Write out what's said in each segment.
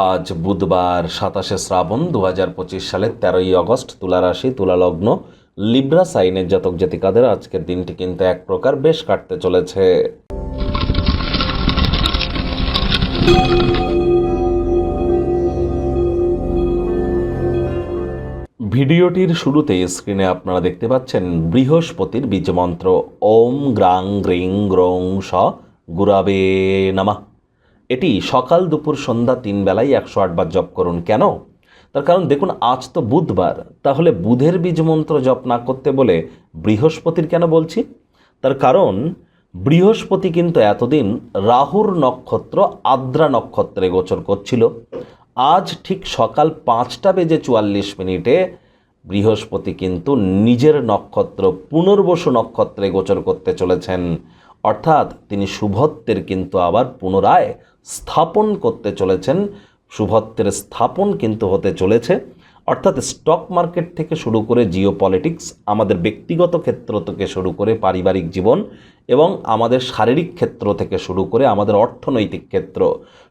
আজ বুধবার সাতাশে শ্রাবণ দু হাজার পঁচিশ সালের তেরোই আগস্ট তুলা রাশি তুলা লগ্ন লিব্রা সাইনের জাতক জাতিকাদের আজকের দিনটি কিন্তু এক প্রকার বেশ কাটতে চলেছে। ভিডিওটির শুরুতে স্ক্রিনে আপনারা দেখতে পাচ্ছেন বৃহস্পতির বীজমন্ত্র। ওম গ্রাং গ্রিং গ্রং স গুরাবে নামা। এটি সকাল দুপুর সন্ধ্যা তিন বেলায় একশো আটবার জপ করুন। কেন? তার কারণ দেখুন, আজ তো বুধবার। তাহলে বুধের বীজ মন্ত্র জপ না করতে বলে বৃহস্পতির কেন বলছি? তার কারণ, বৃহস্পতি কিন্তু এতদিন রাহুর নক্ষত্র আদ্রা নক্ষত্রে গোচর করছিল। আজ ঠিক সকাল পাঁচটা বেজে চুয়াল্লিশ মিনিটে বৃহস্পতি কিন্তু নিজের নক্ষত্র পুনর্বসু নক্ষত্রে গোচর করতে চলেছেন। অর্থাৎ তিনি শুভত্বের কিন্তু আবার পুনরায় স্থাপন করতে চলেছেন। শুভত্বের স্থাপন কিন্তু হতে চলেছে। অর্থাৎ স্টক মার্কেট থেকে শুরু করে জিও পলিটিক্স আমাদের ব্যক্তিগত ক্ষেত্র থেকে শুরু করে পারিবারিক জীবন এবং আমাদের শারীরিক ক্ষেত্র থেকে শুরু করে আমাদের অর্থনৈতিক ক্ষেত্র,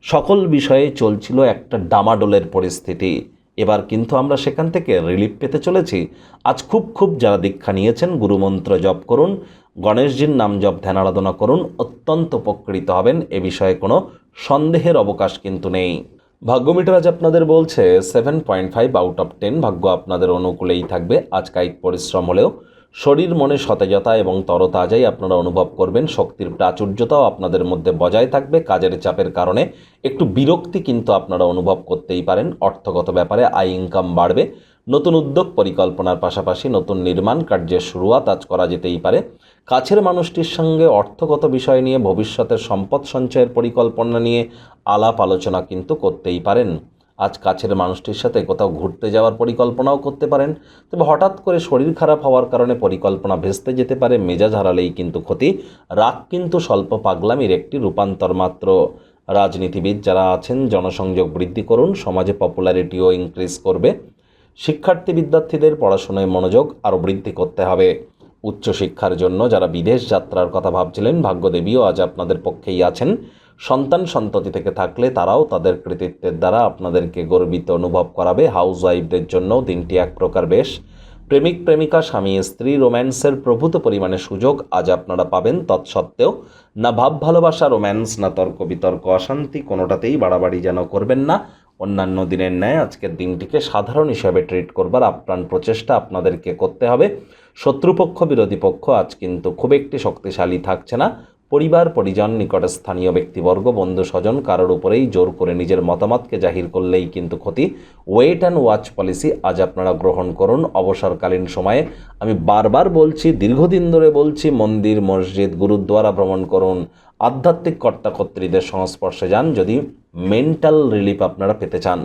সকল বিষয়ে চলছিল একটা ডামাডোলের পরিস্থিতি। এবার কিন্তু আমরা সেখান থেকে রিলিফ পেতে চলেছি। আজ খুব খুব যারা দীক্ষা নিয়েছেন, গুরুমন্ত্র জপ করুন, গণেশজির নাম জপ, ধ্যান আরাধনা করুন, অত্যন্ত উপকৃত হবেন। এ বিষয়ে কোনো সন্দেহের অবকাশ কিন্তু নেই। ভাগ্যমিটার আজ আপনাদের বলছে seven point five out of ten ভাগ্য আপনাদের অনুকূলেই থাকবে। আজ কায়িক পরিশ্রম হলেও শরীর মনে সতেজতা এবং তরতাজাই আপনারা অনুভব করবেন, শক্তির প্রাচুর্যতাও আপনাদের মধ্যে বজায় থাকবে, কাজের চাপের কারণে একটু বিরক্তি কিন্তু আপনারা অনুভব করতেই পারেন, অর্থগত ব্যাপারে আয় ইনকাম বাড়বে, নতুন উদ্যোগ পরিকল্পনার পাশাপাশি নতুন নির্মাণ কার্যের শুরুয়াত আজ করা যেতেই পারে, কাছের মানুষটির সঙ্গে অর্থগত বিষয় নিয়ে ভবিষ্যতের সম্পদ সঞ্চয়ের পরিকল্পনা নিয়ে আলাপ আলোচনা কিন্তু করতেই পারেন। আজ কাছের মানুষটির সাথে কোথাও ঘুরতে যাওয়ার পরিকল্পনাও করতে পারেন। তবে হঠাৎ করে শরীর খারাপ হওয়ার কারণে পরিকল্পনা ভেস্তে যেতে পারে, মেজাজ হারালেই কিন্তু ক্ষতি। রাগ কিন্তু স্বল্প পাগলামির একটি রূপান্তর মাত্র। রাজনীতিবিদ যারা আছেন, জনসংযোগ বৃদ্ধি করুন, সমাজে পপুলারিটিও ইনক্রিজ করবে। শিক্ষার্থী বিদ্যার্থীদের পড়াশোনায় মনোযোগ আরও বৃদ্ধি করতে হবে। উচ্চশিক্ষার জন্য যারা বিদেশ যাত্রার কথা ভাবছিলেন, ভাগ্যদেবীও আজ আপনাদের পক্ষেই আছেন। সন্তান সন্ততি থেকে থাকলে তারাও তাদের কৃতিত্বের দ্বারা আপনাদেরকে গর্বিত অনুভব করাবে হাউস ওয়াইফদের জন্য দিনটি এক প্রকার বেশ। প্রেমিক, প্রেমিকা, স্বামী, স্ত্রী, রোম্যান্সের প্রভূত পরিমাণে সুযোগ আজ আপনারা পাবেন। তৎসত্ত্বেও, না ভাব ভালোবাসা, রোম্যান্স, না তর্ক বিতর্ক, অশান্তি কোনোটাতেই বাড়াবাড়ি যেন করবেন না। অন্যান্য দিনের ন্যায় আজকের দিনটিকে সাধারণ হিসাবে ট্রিট করবার আপ্রাণ প্রচেষ্টা আপনাদেরকে করতে হবে। শত্রুপক্ষ, বিরোধী পক্ষ আজ কিন্তু খুব একটি শক্তিশালী থাকছে না। পরিবার, পরিজন, নিকট স্থানীয় ব্যক্তিবর্গ, বন্ধু, স্বজন কারোর উপরেই জোর করে নিজের মতামতকে জাহির করলেই কিন্তু ক্ষতি। ওয়েট অ্যান্ড ওয়াচ পলিসি আজ আপনারা গ্রহণ করুন। অবসরকালীন সময়ে আমি বারবার বলছি, দীর্ঘদিন ধরে বলছি, মন্দির, মসজিদ, গুরুদ্বারা ভ্রমণ করুন। আধ্যাত্মিক কর্তাকর্ত্রীদের সংস্পর্শে যান যদি মেন্টাল রিলিফ আপনারা পেতে চান।